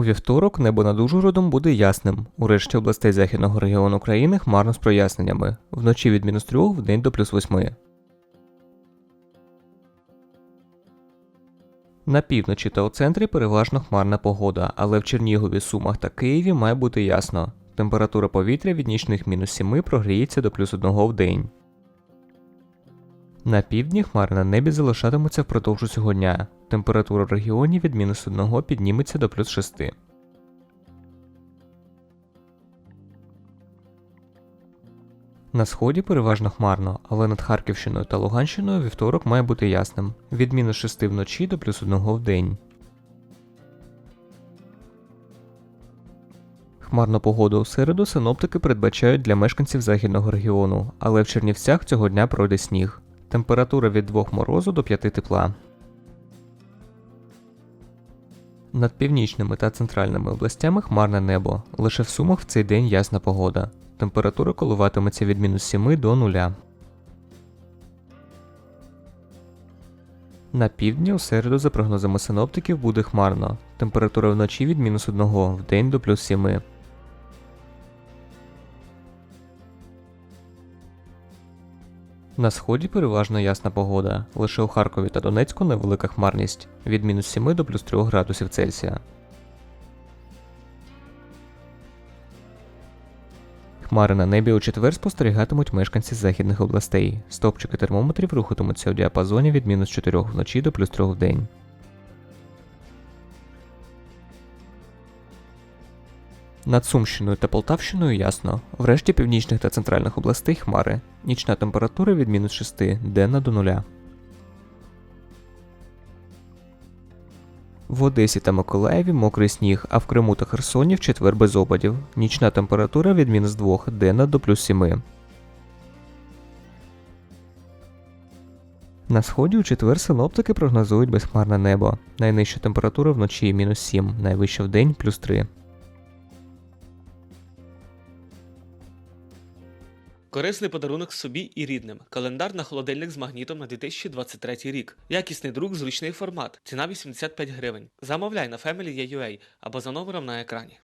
У вівторок небо над Ужгородом буде ясним. У решті областей західного регіону країни хмарно з проясненнями. Вночі від мінус 3 в день до плюс 8. На півночі та у центрі переважно хмарна погода, але в Чернігові, Сумах та Києві має бути ясно. Температура повітря від нічних мінус 7 прогріється до плюс 1 в день. На півдні хмари на небі залишатимуться впродовж усього дня. Температура в регіоні від мінус 1 підніметься до плюс 6. На сході переважно хмарно, але над Харківщиною та Луганщиною вівторок має бути ясним. Від мінус 6 вночі до плюс 1 в день. Хмарну погоду у середу синоптики передбачають для мешканців західного регіону, але в Чернівцях цього дня пройде сніг. Температура від 2 морозу до 5 тепла. Над північними та центральними областями хмарне небо. Лише в Сумах в цей день ясна погода. Температура коливатиметься від мінус 7 до 0. На півдні у середу, за прогнозами синоптиків, буде хмарно. Температура вночі від мінус 1 в день до плюс 7. На сході переважно ясна погода. Лише у Харкові та Донецьку невелика хмарність від мінус 7 до плюс 3 градусів Цельсія. Хмари на небі у четвер спостерігатимуть мешканці західних областей. Стопчики термометрів рухатимуться у діапазоні від мінус 4 вночі до плюс 3 в день. Над Сумщиною та Полтавщиною ясно. Врешті північних та центральних областей хмари. Нічна температура від мінус 6, денна до нуля. В Одесі та Миколаєві мокрий сніг, а в Криму та Херсоні в четвер без опадів. Нічна температура від мінус 2, денна до плюс 7. На сході у четвер синоптики прогнозують безхмарне небо. Найнижча температура вночі мінус 7, найвища в день плюс 3. Корисний подарунок собі і рідним. Календар на холодильник з магнітом на 2023 рік. Якісний друк, зручний формат. Ціна 85 гривень. Замовляй на Family.ua або за номером на екрані.